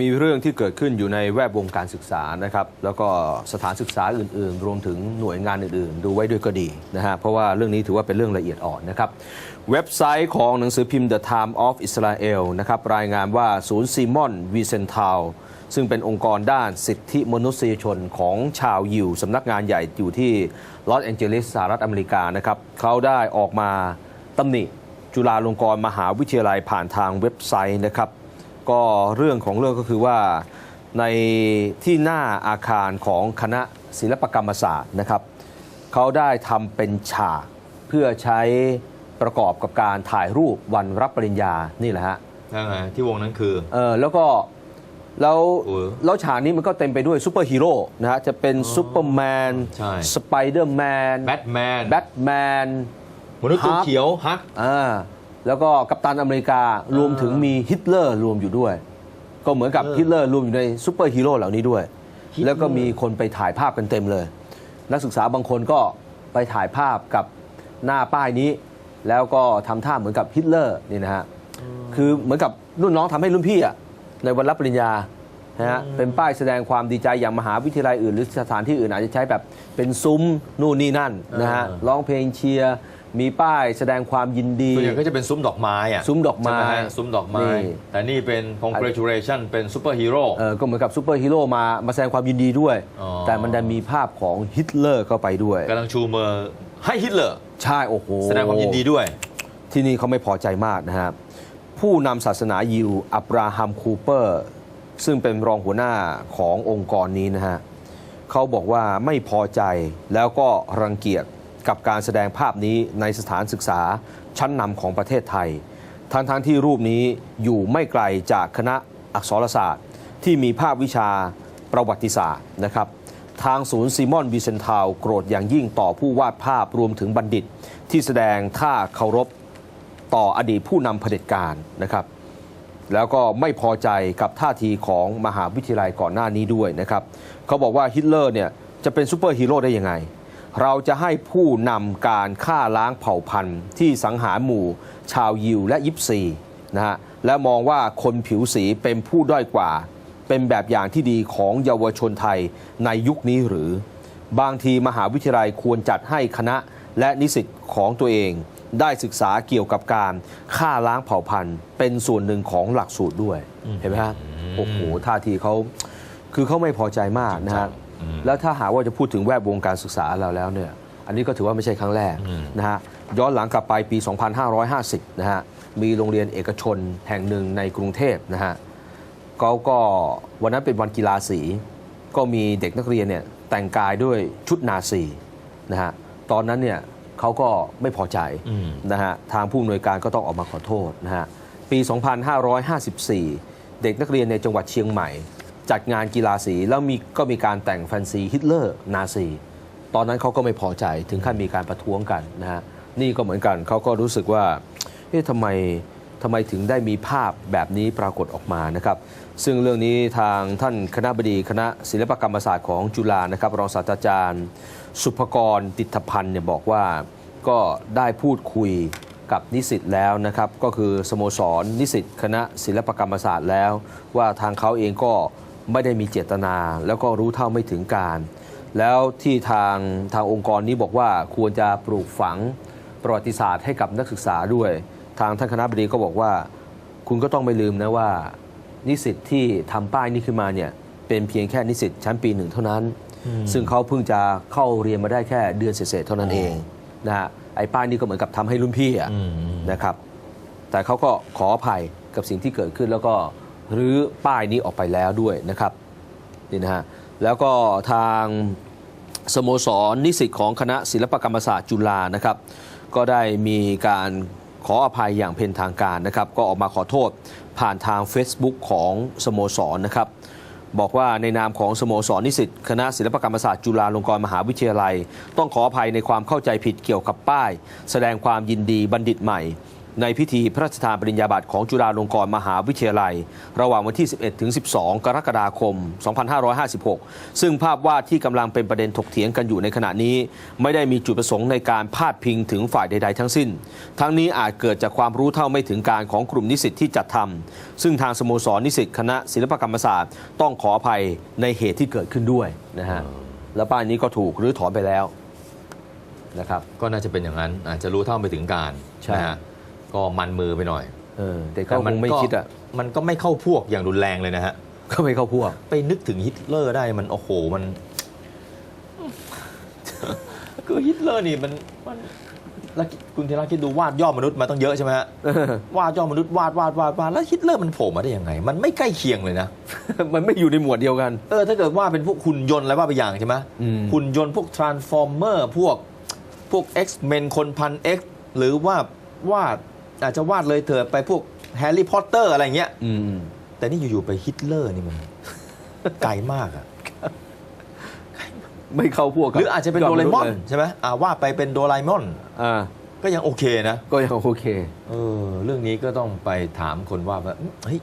มีเรื่องที่เกิดขึ้นอยู่ในแวดวงการศึกษานะครับ แล้วก็สถานศึกษาอื่น ๆ รวมถึงหน่วยงานอื่น ๆ ดูไว้ด้วยก็ดีนะฮะเพราะว่าเรื่องนี้ถือว่าเป็นเรื่องละเอียดอ่อนนะครับ เว็บไซต์ของหนังสือพิมพ์ The Time of Israel นะครับรายงานว่าศูนย์ซีมอนวีเซนทาวซึ่งเป็นองค์กรด้านสิทธิมนุษยชนของชาวยิวสำนักงานใหญ่อยู่ที่ลอสแองเจลิสสหรัฐอเมริกานะครับเขาได้ออกมาตำหนิจุฬาลงกรณ์มหาวิทยาลัยผ่านทางเว็บไซต์นะครับ ก็เรื่องของเรื่องก็คือว่าในที่หน้าอาคารของคณะศิลปกรรมศาสตร์นะครับเขาได้ทำเป็นฉากเพื่อใช้ประกอบกับการถ่ายรูปวันรับปริญญานี่แหละฮะนั่นไงที่วงนั้นคือเออแล้วก็แล้วเออแล้วฉากนี้มันก็เต็มไปด้วยซูเปอร์ฮีโร่นะฮะจะเป็นซูเปอร์แมนใช่สไปเดอร์แมนแบทแมนแบทแมนมนุษย์ตัวฮักเขียวฮักอ่า แล้วก็กัปตันอเมริการวมถึงมีฮิตเลอร์รวมอยู่ด้วย ก็เหมือนกับเออฮิตเลอร์รวมอยู่ในซูเปอร์ฮีโร่เหล่านี้ด้วยฮิตเลอร์แล้วก็มีคนไปถ่ายภาพกันเต็มเลย นักศึกษาบางคนก็ไปถ่ายภาพกับหน้าป้ายนี้ แล้วก็ทำท่าเหมือนกับฮิตเลอร์นี่นะฮะคือเหมือนกับรุ่นน้องทำให้รุ่นพี่อะในวันรับปริญญา นะฮะเป็นป้ายแสดงความดีใจอย่างมหาวิทยาลัยอื่น หรือสถานที่อื่นอาจจะใช้แบบเป็นซุ้มนู่นนี่นั่นนะฮะเออร้องเพลงเชียร์มีป้ายแสดงความยินดีส่วนใหญ่ก็จะเป็นซุ้มดอกไม้อะซุ้มดอกไม้ใช่หฮะซุ้มดอกไม้นี่แต่นี่เป็น congratulation เป็นซูเปอร์ฮีโร่เออก็เหมือนกับซูเปอร์ฮีโร่มามาแสดงความยินดีด้วยอ๋อแต่มันดันมีภาพของฮิตเลอร์เข้าไปด้วยกำลังชูมือให้ฮิตเลอร์ใช่โอ้โหแสดงความยินดีด้วย ที่นี่เขาไม่พอใจมากนะฮะผู้นำศาสนายิวอับราฮัมคูเปอร์ ซึ่งเป็นรองหัวหน้าขององค์กรนี้นะฮะเขาบอกว่าไม่พอใจแล้วก็รังเกียจกับการแสดงภาพนี้ในสถานศึกษาชั้นนำของประเทศไทย ทั้งทั้งๆที่รูปนี้อยู่ไม่ไกลจากคณะอักษรศาสตร์ ที่มีภาพวิชาประวัติศาสตร์นะครับ ทางศูนย์ซีมอนวิเซนทาวโกรธอย่างยิ่งต่อผู้วาดภาพรวมถึงบัณฑิต ที่แสดงท่าเคารพต่ออดีตผู้นำเผด็จการนะครับ แล้วก็ไม่พอใจกับท่าทีของมหาวิทยาลัยก่อนหน้านี้ด้วยนะครับเขาบอกว่าฮิตเลอร์เนี่ยจะเป็นซูเปอร์ฮีโร่ได้ยังไง เราจะให้ผู้นำการฆ่าล้างเผ่าพันธุ์ ที่สังหารหมู่ ชาวยิวและยิปซีนะฮะและมองว่าคนผิวสีเป็นผู้ด้อยกว่า เป็นแบบอย่างที่ดีของเยาวชนไทยในยุคนี้หรือ บางทีมหาวิทยาลัยควรจัดให้คณะและนิสิตของตัวเอง ได้ศึกษาเกี่ยวกับการฆ่าล้างเผ่าพันธุ์ เป็นส่วนหนึ่งของหลักสูตรด้วย เห็นไหมฮะโอ้โหท่าทีเขาคือเขาไม่พอใจมากนะฮะอืมแล้วถ้าหากว่าจะพูดถึงแวดวงการศึกษาเราแล้วเนี่ย อันนี้ก็ถือว่าไม่ใช่ครั้งแรกอืมนะฮะย้อนหลังกลับไปปี 2550 นะฮะมีโรงเรียนเอกชนแห่งหนึ่งในกรุงเทพนะฮะเขาก็วันนั้นเป็นวันกีฬาสี ก็มีเด็กนักเรียนเนี่ยแต่งกายด้วยชุดนาซีนะฮะตอนนั้นเนี่ย เขาก็ไม่พอใจอืมนะฮะทางผู้อำนวยการก็ต้องออกมาขอโทษนะฮะปี 2554 เด็กนักเรียนในจังหวัดเชียงใหม่ จัดงานกีฬาสีแล้วมีก็มีการแต่งแฟนซีฮิตเลอร์นาซี ตอนนั้นเขาก็ไม่พอใจถึงขั้นมีการประท้วงกันนะฮะนี่ก็เหมือนกันเขาก็รู้สึกว่าเอ๊ะทำไม ทำไมถึงได้มีภาพแบบนี้ปรากฏออกมานะครับ ซึ่งเรื่องนี้ทางท่านคณะบดีคณะศิลปกรรมศาสตร์ของจุฬานะครับรองศาสตราจารย์ สุภกรติถพันธ์เนี่ยบอกว่าก็ได้พูดคุยกับนิสิตแล้วนะครับ ก็คือสโมสรนิสิตคณะศิลปกรรมศาสตร์แล้ว ว่าทางเขาเองก็ไม่ได้มีเจตนา แล้วก็รู้เท่าไม่ถึงการ แล้วที่ทางทางองค์กรนี้บอกว่าควรจะปลูกฝังประวัติศาสตร์ให้กับนักศึกษาด้วย ทางท่านคณะบดีก็บอกว่า คุณก็ต้องไม่ลืมนะว่า นิสิตที่ทำป้ายนี้ขึ้นมาเนี่ยเป็นเพียงแค่นิสิตชั้นปีหนึ่งเท่านั้น ซึ่งเขาเพิ่งจะเข้าเรียนมาได้แค่เดือนเศษๆเท่านั้นเองนะฮะไอ้ป้ายนี้ก็เหมือนกับทำให้รุ่นพี่อะอืมนะครับ แต่เขาก็ขออภัยกับสิ่งที่เกิดขึ้นแล้วก็รื้อป้ายนี้ออกไปแล้วด้วยนะครับนี่นะฮะแล้วก็ทางสโมสรนิสิตของคณะศิลปกรรมศาสตร์จุฬานะครับ ก็ได้มีการ ขออภัยอย่างเป็นทางการนะครับ ก็ออกมาขอโทษผ่านทาง Facebook ของสโมสรนะครับ บอกว่าในนามของสโมสรนิสิตคณะศิลปกรรมศาสตร์จุฬาลงกรณ์มหาวิทยาลัย ต้องขออภัยในความเข้าใจผิดเกี่ยวกับป้าย แสดงความยินดีบัณฑิตใหม่ ในพิธีพระราชทานปริญญาบัตรของจุฬาลงกรณ์มหาวิทยาลัย ระหว่างวันที่ 11 ถึง 12 กรกฎาคม 2556 ซึ่งภาพวาดที่กำลังเป็นประเด็นถกเถียงกันอยู่ในขณะนี้ ไม่ได้มีจุดประสงค์ในการพาดพิงถึงฝ่ายใด ๆ ทั้งสิ้น ทั้งนี้อาจเกิดจากความรู้เท่าไม่ถึงการของกลุ่มนิสิตที่จัดทำซึ่งทางสโมสรนิสิตคณะศิลปกรรมศาสตร์ต้องขออภัยในเหตุที่เกิดขึ้นด้วยนะฮะแล้วป้ายนี้ก็ถูกรื้อถอนไปแล้วนะครับ ก็น่าจะเป็นอย่างนั้นอาจจะรู้เท่าไม่ถึงการใช่นะฮะ ก็มันมือไปหน่อยเออแต่ก็คงไม่คิดอะมันก็ไม่เข้าพวกอย่างรุนแรงเลยนะฮะก็ไม่เข้าพวก ไปนึกถึงฮิตเลอร์ได้มันโอ้โหมันคือฮิตเลอร์นี่มันมันแล้วคุณธีระคิดดูวาดย่อมนุษย์มาต้องเยอะใช่ไหมฮะวาดย่อมนุษย์วาดวาดวาดวาดแล้วฮิตเลอร์มันโผล่มาได้ยังไง มันไม่ใกล้เคียงเลยนะ มันไม่อยู่ในหมวดเดียวกันเออถ้าเกิดว่าเป็นพวกหุ่นยนต์อะไรว่าไปอย่างใช่ไหมอืมหุ่นยนต์พวก transformer พวกพวก X-Men คนพัน X หรือว่าวาด อาจจะวาดเลยเถิดไปพวกแฮร์รี่พอตเตอร์อะไรเงี้ยอืมแต่นี่อยู่ๆไปฮิตเลอร์นี่มันไกลมากอะไม่เข้าพวกหรืออาจจะเป็นโดเรมอนใช่ไหมอ่าว่าไปเป็นโดราเอมอนอ่าก็ยังโอเคนะ ก็ยังโอเคเออเรื่องนี้ก็ต้องไปถามคนว่าว่าเฮ้ย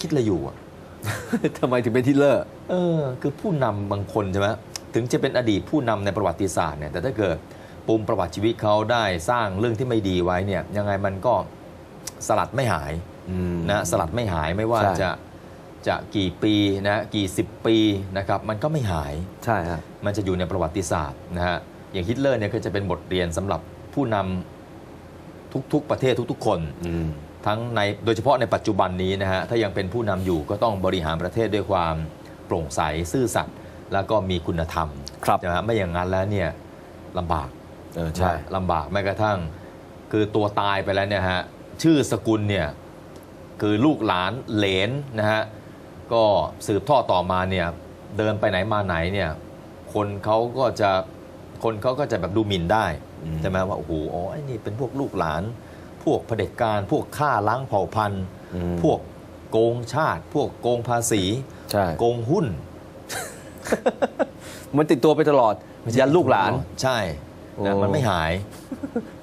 คิดอะไรอยู่อะทำไมถึงเป็นทิลเลอร์ เออ คือผู้นำบางคนใช่ไหมถึงจะเป็นอดีตผู้นำในประวัติศาสตร์เนี่ย แต่ถ้าเกิด ปุ่มประวัติชีวิตเขาได้สร้างเรื่องที่ไม่ดีไว้เนี่ยยังไงมันก็สลัดไม่หายนะสลัดไม่หายไม่ว่าใช่จะจะกี่ปีนะกี่สิบปีนะครับมันก็ไม่หายใช่ฮะมันจะอยู่ในประวัติศาสตร์นะฮะอย่างฮิตเลอร์เนี่ยก็จะเป็นบทเรียนสำหรับผู้นำทุกๆประเทศทุก ๆ คนอืมทั้งในโดยเฉพาะในปัจจุบันนี้นะฮะถ้ายังเป็นผู้นำอยู่ก็ต้องบริหารประเทศด้วยความโปร่งใสซื่อสัตย์แล้วก็มีคุณธรรมครับนะฮะไม่อย่างนั้นแล้วเนี่ยลำบาก เออใช่นะลำบากแม้กระทั่ง คือตัวตายไปแล้วเนี่ยฮะชื่อสกุลเนี่ยคือลูกหลานเหลนนะฮะก็สืบทอดต่อมาเนี่ยเดินไปไหนมาไหนเนี่ยคนเขาก็จะคนเขาก็จะแบบดูหมิ่นได้อืมใช่ไหมว่าโอ้โหอ๋อไอ้นี่เป็นพวกลูกหลาน พวกเผด็จการ พวกฆ่าล้างเผ่าพันธุ์อืมพวกโกงชาติ พวกโกงภาษีใช่โกงหุ้น มันติดตัวไปตลอดยันลูกหลานใช่ นะโอ้มันไม่หาย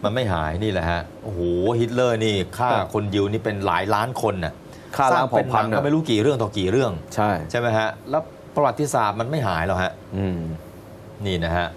มันไม่หายนี่แหละฮะโอ้โหฮิตเลอร์นี่ฆ่าครับคนยิวนี่เป็นหลายล้านคนน่ะฆ่าล้างเผ่าพันธุ์สร้งป็หก็ไม่รู้กี่เรื่องต่อกี่เรื่อง ใช่ใช่ไหมฮะแล้วประวัติศาสตร์มันไม่หายหรอกฮะอืมนี่นะฮะ